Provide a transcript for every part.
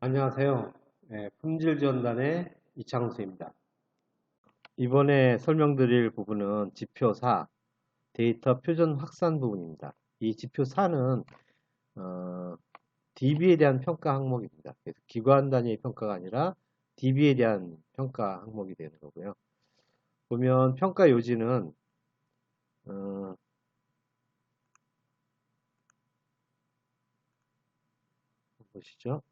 안녕하세요. 네, 품질지원단의 이창수입니다. 이번에 설명드릴 부분은 지표 4, 데이터 표준 확산 부분입니다. 이 지표 4는 어, DB에 대한 평가 항목입니다. 그래서 기관 단위의 평가가 아니라 DB에 대한 평가 항목이 되는 거고요. 보면 평가 요지는 어, 보시죠.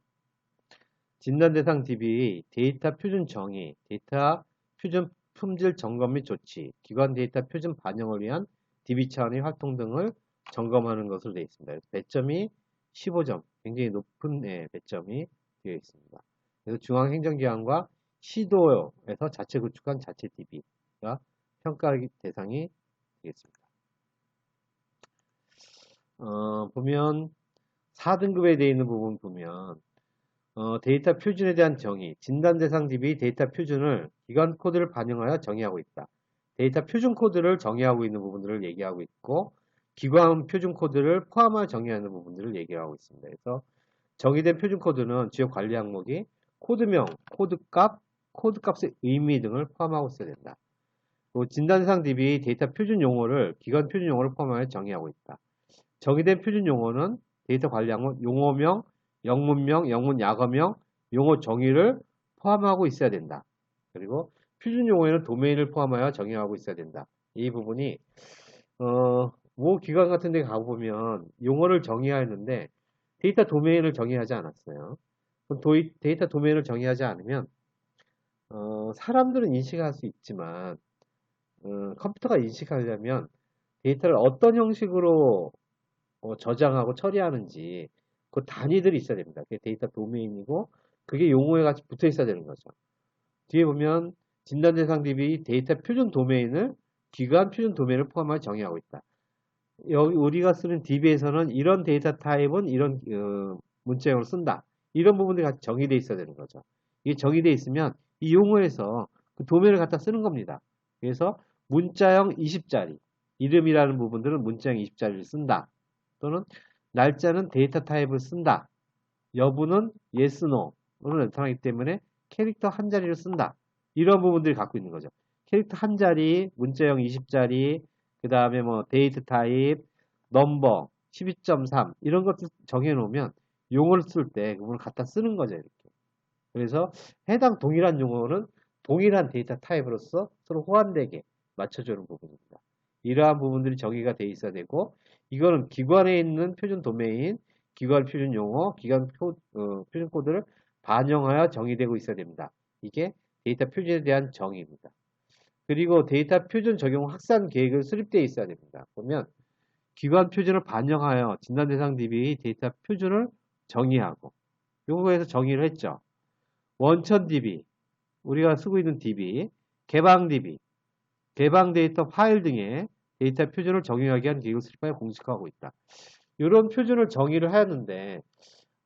진단 대상 DB 데이터 표준 정의, 데이터 표준 품질 점검 및 조치, 기관 데이터 표준 반영을 위한 DB 차원의 활동 등을 점검하는 것으로 되어 있습니다. 배점이 15점, 굉장히 높은 네, 배점이 되어 있습니다. 그래서 중앙행정기관과 시도에서 자체 구축한 자체 DB가 평가 대상이 되겠습니다. 어, 보면 4등급에 되어 있는 부분 보면 어, 데이터 표준에 대한 정의, 진단 대상 DB 데이터 표준을 기관 코드를 반영하여 정의하고 있다. 데이터 표준 코드를 정의하고 있는 부분들을 얘기하고 있고 기관 표준 코드를 포함하여 정의하는 부분들을 얘기하고 있습니다. 그래서 정의된 표준 코드는 지역 관리 항목이 코드명, 코드값, 코드값의 의미 등을 포함하고 있어야 된다. 진단 대상 DB 데이터 표준 용어를 기관 표준 용어를 포함하여 정의하고 있다. 정의된 표준 용어는 데이터 관리 항목 용어명, 영문명, 영문 약어명, 용어 정의를 포함하고 있어야 된다. 그리고 표준 용어에는 도메인을 포함하여 정의하고 있어야 된다. 이 부분이 어, 모 기관 같은 데 가보면 용어를 정의하였는데 데이터 도메인을 정의하지 않았어요. 도이, 데이터 도메인을 정의하지 않으면 어, 사람들은 인식할 수 있지만 어, 컴퓨터가 인식하려면 데이터를 어떤 형식으로 어, 저장하고 처리하는지 그 단위들이 있어야 됩니다. 그게 데이터 도메인이고 그게 용어에 같이 붙어 있어야 되는 거죠. 뒤에 보면 진단 대상 DB 데이터 표준 도메인을 기관 표준 도메인을 포함하여 정의하고 있다. 여기 우리가 쓰는 DB에서는 이런 데이터 타입은 이런 어, 문자형을 쓴다. 이런 부분들이 같이 정의되어 있어야 되는 거죠. 이게 정의되어 있으면 이 용어에서 그 도면을 갖다 쓰는 겁니다. 그래서 문자형 20자리, 이름이라는 부분들은 문자형 20자리를 쓴다. 또는 날짜는 데이터 타입을 쓴다. 여부는 yes, no를 나타나기 때문에 캐릭터 한 자리를 쓴다. 이런 부분들이 갖고 있는 거죠. 캐릭터 한 자리, 문자형 20자리, 그 다음에 뭐 데이트 타입, 넘버, 12.3 이런 것들 정해 놓으면 용어를 쓸 때 그걸 갖다 쓰는 거죠. 이렇게. 그래서 해당 동일한 용어는 동일한 데이터 타입으로서 서로 호환되게 맞춰주는 부분입니다. 이러한 부분들이 정의가 돼 있어야 되고 이거는 기관에 있는 표준 도메인, 기관 표준 용어, 기관 표, 어, 표준 코드를 반영하여 정의되고 있어야 됩니다. 이게 데이터 표준에 대한 정의입니다. 그리고 데이터 표준 적용 확산 계획을 수립되어 있어야 됩니다. 보면 기관 표준을 반영하여 진단 대상 DB 데이터 표준을 정의하고 요거에서 정의를 했죠. 원천 DB, 우리가 쓰고 있는 DB, 개방 DB, 개방 데이터 파일 등의 데이터 표준을 정의하기 위한 계획을 수립하여 공식화하고 있다. 이런 표준을 정의를 하였는데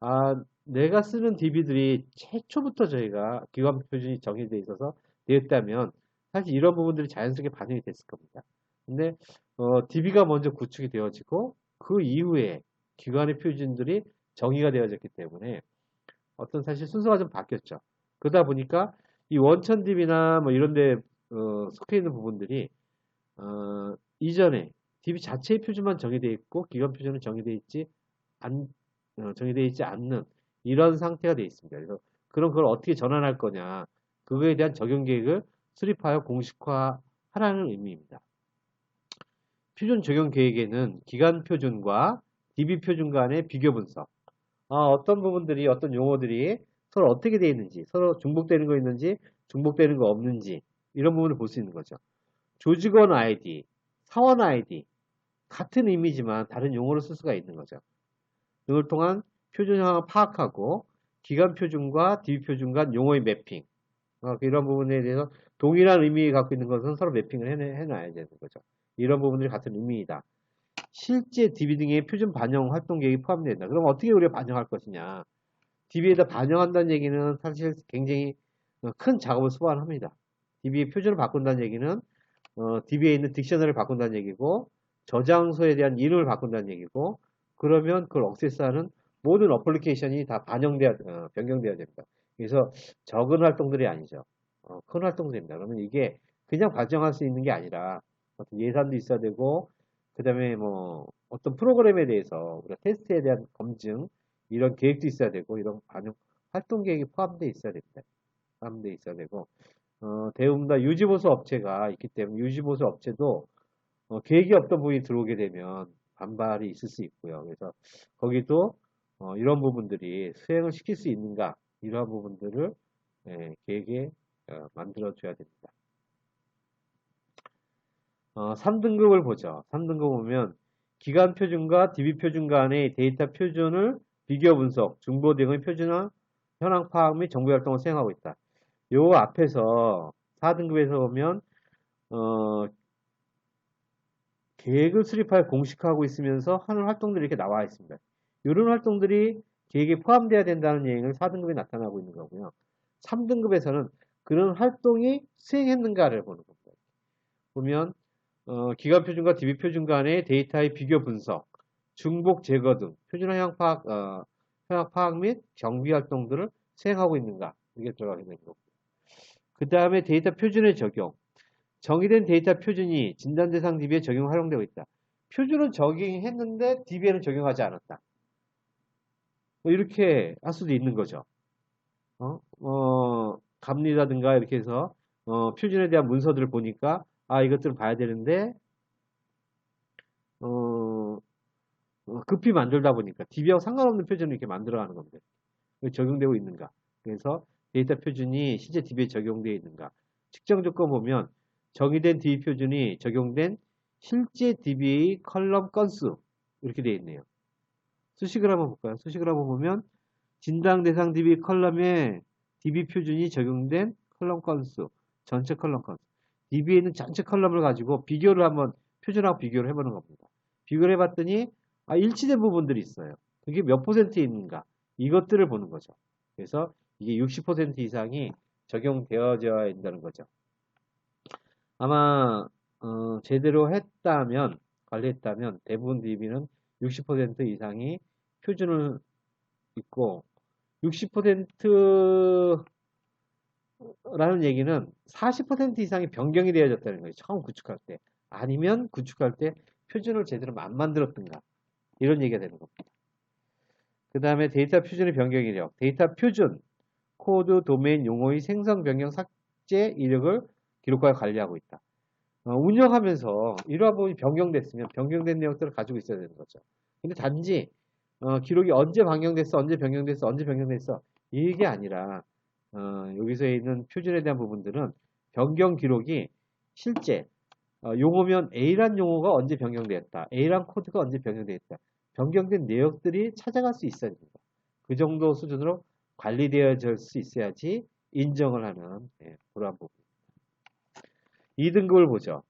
아, 내가 쓰는 DB들이 최초부터 저희가 기관 표준이 정의되어 있어서 되었다면 사실 이런 부분들이 자연스럽게 반영이 됐을 겁니다. 근데 어, DB가 먼저 구축이 되어지고 그 이후에 기관의 표준들이 정의가 되어졌기 때문에 어떤 사실 순서가 좀 바뀌었죠. 그러다 보니까 이 원천 DB나 뭐 이런 데 어, 속해 있는 부분들이 어, 이전에 DB 자체의 표준만 정의되어 있고 기관 표준은 정의되어 있지 않, 어, 정의되어 있지 않는 이런 상태가 되어 있습니다. 그래서 그럼 그걸 어떻게 전환할 거냐 그거에 대한 적용 계획을 수립하여 공식화하라는 의미입니다. 표준 적용 계획에는 기간 표준과 DB 표준 간의 비교 분석 아, 어떤 부분들이 어떤 용어들이 서로 어떻게 되어 있는지 서로 중복되는 거 있는지 중복되는 거 없는지 이런 부분을 볼 수 있는 거죠. 조직원 아이디, 사원 아이디 같은 의미지만 다른 용어를 쓸 수가 있는 거죠. 이걸 통한 표준형을 파악하고 기간 표준과 DB 표준 간 용어의 매핑 어, 이런 부분에 대해서 동일한 의미를 갖고 있는 것은 서로 매핑을 해놔야 되는 거죠. 이런 부분들이 같은 의미이다. 실제 DB 등의 표준 반영 활동 계획이 포함된다. 그럼 어떻게 우리가 반영할 것이냐? DB에다 반영한다는 얘기는 사실 굉장히 어, 큰 작업을 수반합니다. DB의 표준을 바꾼다는 얘기는 어, DB에 있는 딕셔너를 바꾼다는 얘기고 저장소에 대한 이름을 바꾼다는 얘기고 그러면 그걸 억세스하는 모든 어플리케이션이 다 반영돼야, 어, 변경돼야 됩니다. 그래서 적은 활동들이 아니죠. 어, 큰 활동들입니다. 그러면 이게 그냥 발전할 수 있는 게 아니라 어떤 예산도 있어야 되고, 그 다음에 뭐 어떤 프로그램에 대해서 우리가 테스트에 대한 검증, 이런 계획도 있어야 되고, 이런 반영, 활동 계획이 포함되어 있어야 됩니다. 포함되어 있어야 되고, 어, 대부분 다 유지보수 업체가 있기 때문에 유지보수 업체도 어, 계획이 없던 부분이 들어오게 되면 반발이 있을 수 있고요. 그래서 거기도 어, 이런 부분들이 수행을 시킬 수 있는가 이러한 부분들을 예, 계획에 어, 만들어줘야 됩니다. 어, 3등급을 보죠. 3등급 보면 기간 표준과 DB 표준 간의 데이터 표준을 비교 분석, 중보 등의 표준화, 현황 파악 및 정보 활동을 수행하고 있다. 요 앞에서 4등급에서 보면 어, 계획을 수립할 공식화하고 있으면서 하는 활동들이 이렇게 나와 있습니다. 이런 활동들이 계획에 포함되어야 된다는 얘기를 4등급에 나타나고 있는 거고요. 3등급에서는 그런 활동이 수행했는가를 보는 겁니다. 보면 어, 기간 표준과 DB 표준 간의 데이터의 비교 분석, 중복 제거 등 표준화 형 파악, 어, 파악 및 정비 활동들을 수행하고 있는가 이게 들어가게 되는 거고. 그 다음에 데이터 표준의 적용. 정의된 데이터 표준이 진단 대상 DB에 적용 활용되고 있다. 표준은 적용했는데 DB에는 적용하지 않았다. 뭐 이렇게 할 수도 있는 거죠. 어, 어 감리라든가 이렇게 해서 어, 표준에 대한 문서들을 보니까 아 이것들을 봐야 되는데 어, 어 급히 만들다 보니까 DB하고 상관없는 표준을 이렇게 만들어가는 겁니다. 적용되고 있는가. 그래서 데이터 표준이 실제 DB에 적용되어 있는가. 측정 조건 보면 정의된 DB 표준이 적용된 실제 DB의 컬럼 건수 이렇게 되어 있네요. 수식을 한번 볼까요? 수식을 한번 보면 진당 대상 DB 컬럼에 DB 표준이 적용된 컬럼 건수, 전체 컬럼 건수. DB에 있는 전체 컬럼을 가지고 비교를 한번 표준하고 비교를 해보는 겁니다. 비교를 해봤더니 아, 일치된 부분들이 있어요. 그게 몇 퍼센트 있는가? 이것들을 보는 거죠. 그래서 이게 60% 이상이 적용되어져야 된다는 거죠. 아마 어, 제대로 했다면 관리했다면 대부분 DB는 60% 이상이 표준을 있고 60%라는 얘기는 40% 이상이 변경이 되어졌다는 거예요. 처음 구축할 때. 아니면 구축할 때 표준을 제대로 안 만들었던가. 이런 얘기가 되는 겁니다. 그 다음에 데이터 표준의 변경 이력. 데이터 표준, 코드, 도메인, 용어의 생성, 변경, 삭제 이력을 기록하여 관리하고 있다. 어, 운영하면서 이러한 부분이 변경됐으면 변경된 내용들을 가지고 있어야 되는 거죠. 근데 단지 어, 기록이 언제 변경됐어, 언제 변경됐어, 언제 변경됐어 이게 아니라 어, 여기서 있는 표준에 대한 부분들은 변경 기록이 실제 어, 용어면 A란 용어가 언제 변경되었다, A란 코드가 언제 변경되었다, 변경된 내역들이 찾아갈 수 있어야 됩니다. 그 정도 수준으로 관리되어질 수 있어야지 인정을 하는 예, 그러한 부분. 2등급을 보죠.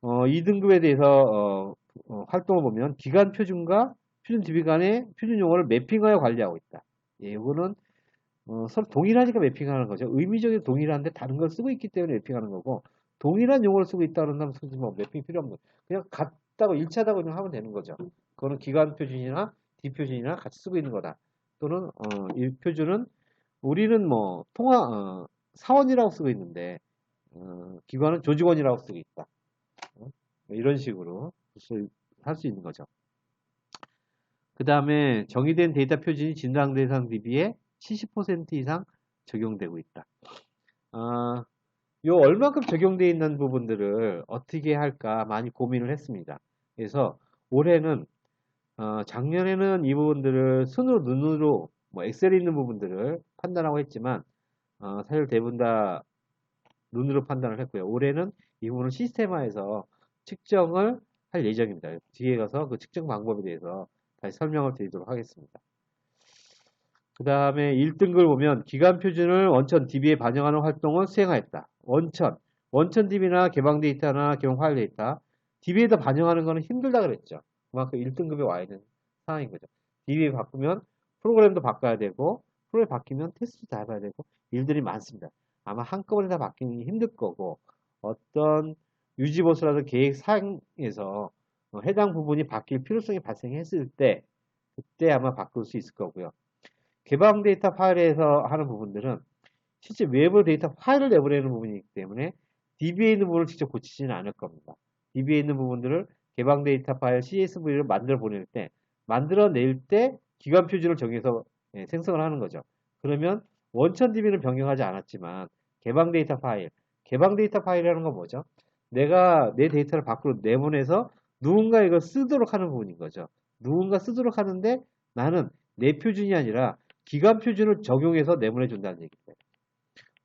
어, 2등급에 대해서 어, 어, 활동을 보면 기간 표준과 표준 DB 간의 표준 용어를 매핑하여 관리하고 있다. 예, 이거는 어, 서로 동일하니까 매핑하는 거죠. 의미적인 동일한데 다른 걸 쓰고 있기 때문에 매핑하는 거고 동일한 용어를 쓰고 있다 그런다면 솔직히 뭐 매핑 필요 없는 그냥 같다고 일차다고 그냥 하면 되는 거죠. 그거는 기간 표준이나 D 표준이나 같이 쓰고 있는 거다. 또는 어, 이 표준은 우리는 뭐 통화 어, 사원이라고 쓰고 있는데 어, 기관은 조직원이라고 쓰고 있다. 어? 이런 식으로 할 수 있는 거죠. 그 다음에 정의된 데이터 표준이 진단 대상 DB에 70% 이상 적용되고 있다. 어, 요 얼만큼 적용되어 있는 부분들을 어떻게 할까 많이 고민을 했습니다. 그래서 올해는 어, 작년에는 이 부분들을 손으로 눈으로 뭐 엑셀에 있는 부분들을 판단하고 했지만 어, 사실 대부분 다 눈으로 판단을 했고요. 올해는 이 부분을 시스템화해서 측정을 할 예정입니다. 뒤에 가서 그 측정 방법에 대해서 다시 설명을 드리도록 하겠습니다. 그 다음에 1등급을 보면 기간 표준을 원천 DB에 반영하는 활동을 수행하였다. 원천, 원천 DB나 개방 데이터나 개방 파일 데이터, DB에다 반영하는 것은 힘들다 그랬죠. 그만큼 1등급에 와 있는 상황인 거죠. DB에 바꾸면 프로그램도 바꿔야 되고, 프로그램 바뀌면 테스트도 다 해봐야 되고, 일들이 많습니다. 아마 한꺼번에 다 바뀌기 힘들 거고 어떤 유지보수라든 계획상에서 어, 해당 부분이 바뀔 필요성이 발생했을 때 그때 아마 바꿀 수 있을 거고요. 개방 데이터 파일에서 하는 부분들은 실제 외부 데이터 파일을 내보내는 부분이기 때문에 DB에 있는 부분을 직접 고치지는 않을 겁니다. DB에 있는 부분들을 개방 데이터 파일 CSV를 만들어 보낼 때 만들어낼 때 기관 표준을 정해서 예, 생성을 하는 거죠. 그러면 원천 DB는 변경하지 않았지만 개방 데이터 파일, 개방 데이터 파일이라는 건 뭐죠? 내가 내 데이터를 밖으로 내보내서 누군가 이걸 쓰도록 하는 부분인 거죠. 누군가 쓰도록 하는데 나는 내 표준이 아니라 기관 표준을 적용해서 내보내 준다는 얘기예요.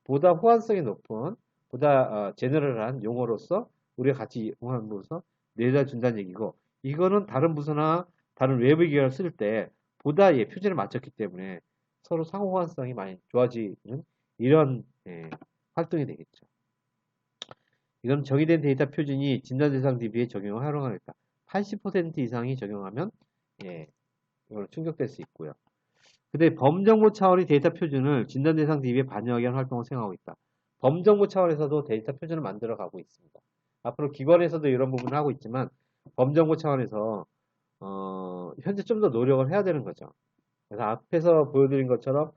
보다 호환성이 높은, 보다 어, 제너럴한 용어로서 우리가 같이 이용함으로써 내다 준다는 얘기고 이거는 다른 부서나 다른 외부 기관을 쓸 때 보다 예, 표준을 맞췄기 때문에 서로 상호 호환성이 많이 좋아지는 이런 예, 활동이 되겠죠. 이건 정의된 데이터 표준이 진단 대상 DB에 적용을 활용하겠다. 80% 이상이 적용하면 예, 이걸 충족될 수 있고요. 근데 범정보 차원이 데이터 표준을 진단 대상 DB에 반영하기 위한 활동을 수행하고 있다. 범정보 차원에서도 데이터 표준을 만들어 가고 있습니다. 앞으로 기관에서도 이런 부분을 하고 있지만 범정보 차원에서 어, 현재 좀 더 노력을 해야 되는 거죠. 그래서 앞에서 보여드린 것처럼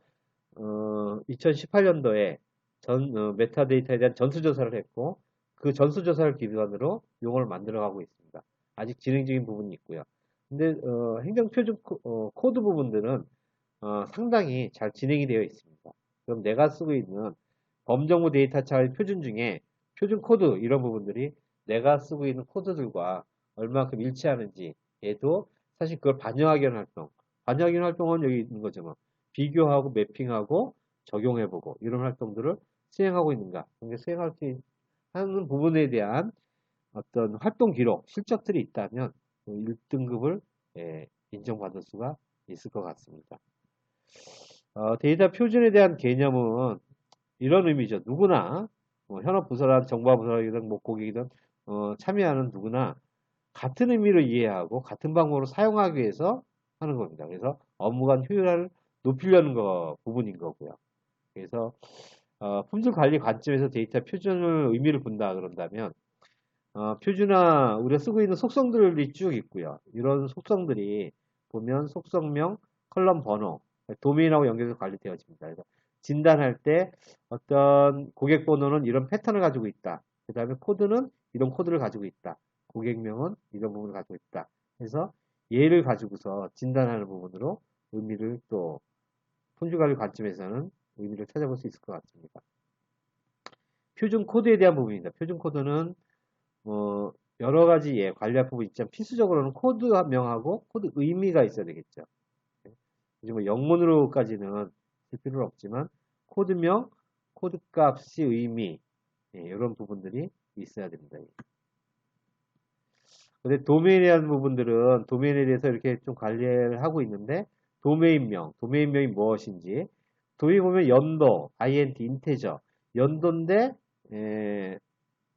어, 2018년도에 전 어, 메타데이터에 대한 전수조사를 했고 그 전수조사를 기반으로 용어를 만들어가고 있습니다. 아직 진행 중인 부분이 있고요. 근데 어, 행정표준 코, 어, 드 부분들은 어, 상당히 잘 진행이 되어 있습니다. 그럼 내가 쓰고 있는 범정부 데이터 차의 표준 중에 표준 코드 이런 부분들이 내가 쓰고 있는 코드들과 얼마큼 일치하는지 얘도 사실 그걸 반영하기 위한 활동 반영하기 위한 활동은 여기 있는 거죠 뭐. 비교하고 매핑하고 적용해보고 이런 활동들을 수행하고 있는가 수행할 수 하는 부분에 대한 어떤 활동 기록 실적들이 있다면 1등급을 예, 인정받을 수가 있을 것 같습니다. 어, 데이터 표준에 대한 개념은 이런 의미죠. 누구나 뭐 현업 부서란 정보화 부서이든 뭐 고객이든 어, 참여하는 누구나 같은 의미로 이해하고 같은 방법으로 사용하기 위해서 하는 겁니다. 그래서 업무 간 효율을 높이려는 거 부분인 거고요. 그래서 어, 품질 관리 관점에서 데이터 표준을 의미를 본다 그런다면 어, 표준화 우리가 쓰고 있는 속성들이 쭉 있고요. 이런 속성들이 보면 속성명, 컬럼 번호, 도메인하고 연결해서 관리되어집니다. 그래서 진단할 때 어떤 고객 번호는 이런 패턴을 가지고 있다. 그 다음에 코드는 이런 코드를 가지고 있다. 고객명은 이런 부분을 가지고 있다. 그래서 얘를 가지고서 진단하는 부분으로 의미를 또 품질관리 관점에서는 의미를 찾아볼 수 있을 것 같습니다. 표준 코드에 대한 부분입니다. 표준 코드는 뭐 여러 가지 예, 관리할 부분이 있지만 필수적으로는 코드 명하고 코드 의미가 있어야 되겠죠. 뭐 영문으로까지는 쓸 필요는 없지만 코드명, 코드 값이 의미 예, 이런 부분들이 있어야 됩니다. 근데 도메인에 대한 부분들은 도메인에 대해서 이렇게 좀 관리를 하고 있는데 도메인명, 도메인명이 무엇인지 도메인 보면 연도, int, 인테저 연도인데 에,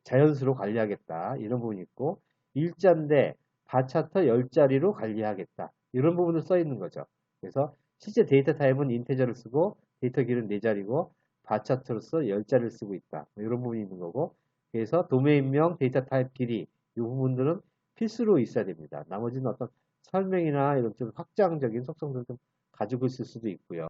자연수로 관리하겠다 이런 부분이 있고 일자인데 바차터 10자리로 관리하겠다 이런 부분을 써 있는 거죠. 그래서 실제 데이터 타입은 인테저를 쓰고 데이터 길은 4자리고 바 차트로서 10자리를 쓰고 있다. 뭐 이런 부분이 있는 거고 그래서 도메인명, 데이터 타입 길이 이 부분들은 필수로 있어야 됩니다. 나머지는 어떤 설명이나 이런 좀 확장적인 속성들을 좀 가지고 있을 수도 있고요.